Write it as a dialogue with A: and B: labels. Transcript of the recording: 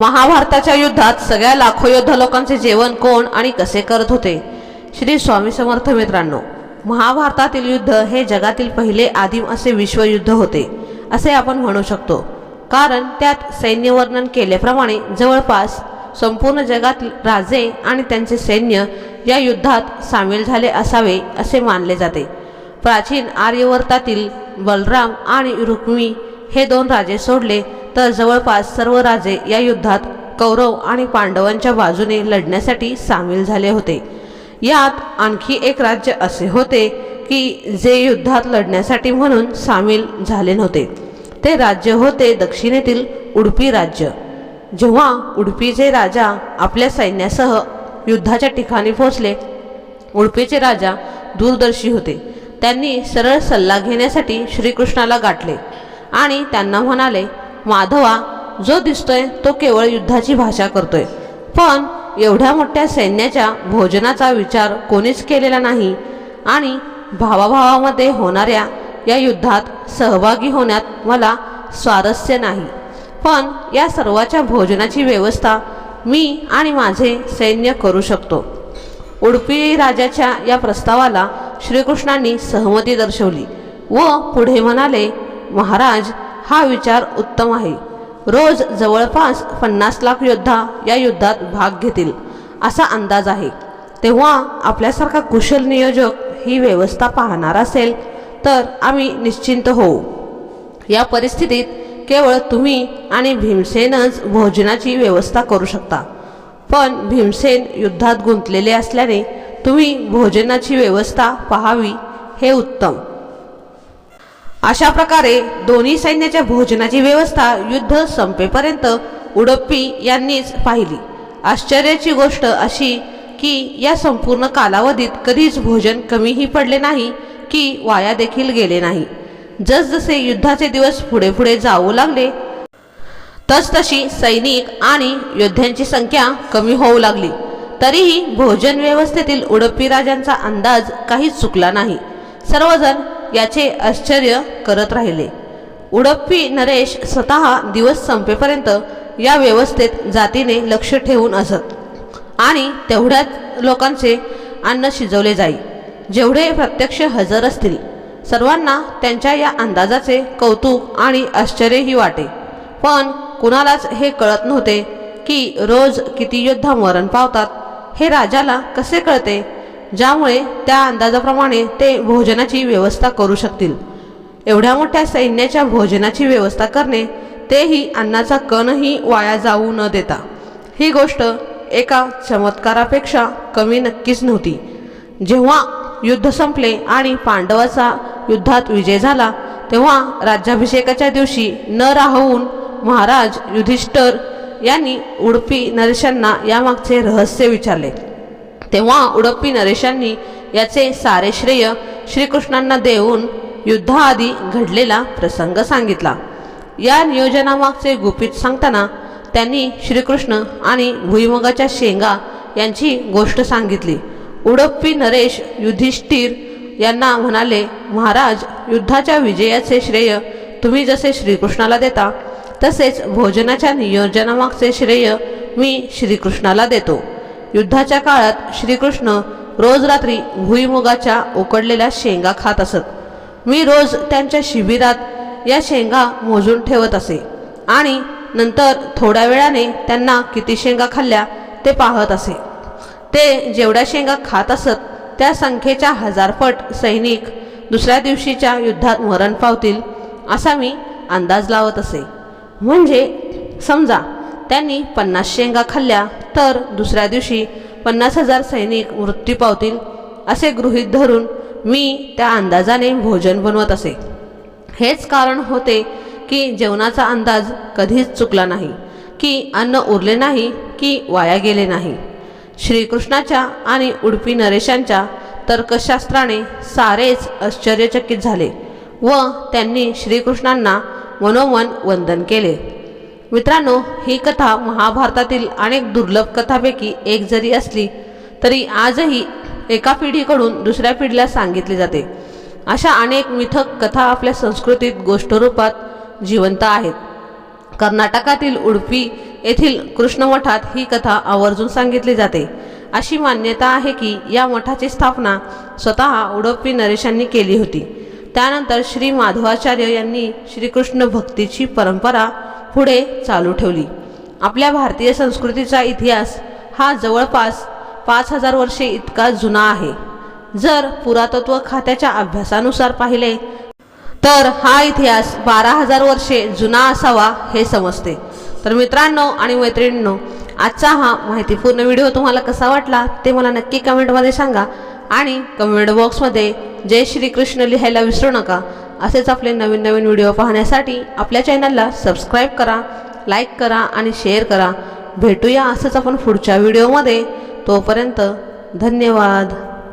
A: महाभारताच्या युद्धात सगळ्या लाखो योद्धा लोकांचे जेवण कोण आणि कसे करत होते? श्री स्वामी समर्थ मित्रांनो महाभारतातील युद्ध हे जगातील पहिले आदिम असे विश्वयुद्ध होते असे आपण म्हणू शकतो. कारण त्यात सैन्य वर्णन केल्याप्रमाणे जवळपास संपूर्ण जगातील राजे आणि त्यांचे सैन्य या युद्धात सामील झाले असावे असे मानले जाते. प्राचीन आर्यवर्तातील बलराम आणि रुक्मी हे दोन राजे सोडले तर जवळपास सर्व राजे या युद्धात कौरव आणि पांडवांच्या बाजूने लढण्यासाठी सामील झाले होते. यात आणखी एक राज्य असे होते की जे युद्धात लढण्यासाठी म्हणून सामील झाले नव्हते. ते राज्य होते दक्षिणेतील उडपी राज्य. जेव्हा उडपीचे राजा आपल्या सैन्यासह युद्धाच्या ठिकाणी पोहोचले उडपीचे राजा दूरदर्शी होते. त्यांनी सरळ सल्ला घेण्यासाठी श्रीकृष्णाला गाठले आणि त्यांना म्हणाले माधवा जो दिसतोय तो केवळ युद्धाची भाषा करतोय. पण एवढ्या मोठ्या सैन्याच्या भोजनाचा विचार कोणीच केलेला नाही आणि भावाभावामध्ये होणाऱ्या या युद्धात सहभागी होण्यात मला स्वारस्य नाही. पण या सर्वाच्या भोजनाची व्यवस्था मी आणि माझे सैन्य करू शकतो. उडपी राजाच्या या प्रस्तावाला श्रीकृष्णांनी सहमती दर्शवली व पुढे म्हणाले महाराज हा विचार उत्तम आहे. रोज जवळपास पन्नास लाख योद्धा या युद्धात भाग घेतील असा अंदाज आहे. तेव्हा आपल्यासारखा कुशल नियोजक ही व्यवस्था पाहणार असेल तर आम्ही निश्चिंत होऊ या परिस्थितीत केवळ तुम्ही आणि भीमसेनच भोजनाची व्यवस्था करू शकता. पण भीमसेन युद्धात गुंतलेले असल्याने तुम्ही भोजनाची व्यवस्था पाहावी हे उत्तम. अशा प्रकारे दोन्ही सैन्याच्या भोजनाची व्यवस्था युद्ध संपेपर्यंत उडप्पी यांनीच पाहिली. आश्चर्याची गोष्ट अशी की या संपूर्ण कालावधीत कधीच भोजन कमीही पडले नाही की वाया देखील गेले नाही. जसजसे युद्धाचे दिवस पुढे पुढे जाऊ लागले तसतशी सैनिक आणि योद्ध्यांची संख्या कमी होऊ लागली. तरीही भोजन व्यवस्थेतील उडप्पी राजांचा अंदाज काहीच चुकला नाही. सर्वजण याचे आश्चर्य करत राहिले. उडप्पी नरेश स्वतः दिवस संपेपर्यंत या व्यवस्थेत जातीने लक्ष ठेवून असत. आणि तेवढ्याच लोकांचे अन्न शिजवले जाई. जेवढे प्रत्यक्ष हजर असतील सर्वांना त्यांच्या या अंदाजाचे कौतुक आणि आश्चर्यही वाटे. पण कुणालाच हे कळत नव्हते की रोज किती योद्धा मरण पावतात हे राजाला कसे कळते? ज्यामुळे त्या अंदाजाप्रमाणे ते भोजनाची व्यवस्था करू शकतील. एवढ्या मोठ्या सैन्याच्या भोजनाची व्यवस्था करणे तेही अन्नाचा कणही वाया जाऊ न देता. ही गोष्ट एका चमत्कारापेक्षा कमी नक्कीच नव्हती. जेव्हा युद्ध संपले आणि पांडवाचा युद्धात विजय झाला तेव्हा राज्याभिषेकाच्या दिवशी न राहून महाराज युधिष्ठर यांनी उडपी नरेशांना यामागचे रहस्य विचारले. तेव्हा उडप्पी नरेशांनी याचे सारे श्रेय श्रीकृष्णांना देऊन युद्धाआधी घडलेला प्रसंग सांगितला. या नियोजनामागचे गुपित सांगताना त्यांनी श्रीकृष्ण आणि भुईमुगाच्या शेंगा यांची गोष्ट सांगितली. उडप्पी नरेश युधिष्ठिर यांना म्हणाले महाराज युद्धाच्या विजयाचे श्रेय तुम्ही जसे श्रीकृष्णाला देता तसेच भोजनाच्या नियोजनामागचे श्रेय मी श्रीकृष्णाला देतो. युद्धाच्या काळात श्रीकृष्ण रोज रात्री भुईमुगाच्या उकडलेल्या शेंगा खात असत. मी रोज त्यांच्या शिबिरात या शेंगा मोजून ठेवत असे. आणि नंतर थोड्या वेळाने त्यांना किती शेंगा खाल्ल्या ते पाहत असे. ते जेवढ्या शेंगा खात असत त्या संख्येच्या हजारपट सैनिक दुसऱ्या दिवशीच्या युद्धात मरण पावतील असा मी अंदाज लावत असे. म्हणजे समजा त्यांनी पन्नास शेंगा खाल्ल्या तर दुसऱ्या दिवशी पन्नास हजार सैनिक मृत्यू पावतील असे गृहीत धरून मी त्या अंदाजाने भोजन बनवत असे. हेच कारण होते की जेवणाचा अंदाज कधीच चुकला नाही की अन्न उरले नाही की वाया गेले नाही. श्रीकृष्णाच्या आणि उडपी नरेशांच्या तर्कशास्त्राने सारेच आश्चर्यचकित झाले व त्यांनी श्रीकृष्णांना मनोमन वंदन केले. मित्रांनो ही कथा महाभारतातील अनेक दुर्लभ कथापैकी एक जरी असली तरी आजही एका पिढीकडून दुसऱ्या पिढीला सांगितली जाते. अशा अनेक मिथक कथा आपल्या संस्कृतीत गोष्टरूपात जिवंत आहेत. कर्नाटकातील उडपी येथील कृष्ण मठात ही कथा आवर्जून सांगितली जाते. अशी मान्यता आहे की या मठाची स्थापना स्वतः उडप्पी नरेशांनी केली होती. त्यानंतर श्री माधवाचार्य यांनी श्रीकृष्ण भक्तीची परंपरा पुढे चालू ठेवली. आपल्या भारतीय संस्कृतीचा इतिहास हा जवळपास पाच हजार वर्षे इतका जुना आहे. जर पुरातत्व खात्याच्या अभ्यासानुसार पाहिले तर हा इतिहास बारा हजार वर्षे जुना असावा हे समजते. तर मित्रांनो आणि मैत्रिणींनो आजचा हा माहितीपूर्ण व्हिडिओ तुम्हाला कसा वाटला ते मला नक्की कमेंटमध्ये सांगा आणि कमेंट बॉक्समध्ये जय श्रीकृष्ण लिहायला विसरू नका. असेच आपले नवीन नवीन व्हिडिओ पाहण्यासाठी आपल्या चॅनलला सबस्क्राईब करा लाईक करा आणि शेअर करा. भेटूया असंच आपण पुढच्या व्हिडिओमध्ये. तोपर्यंत धन्यवाद.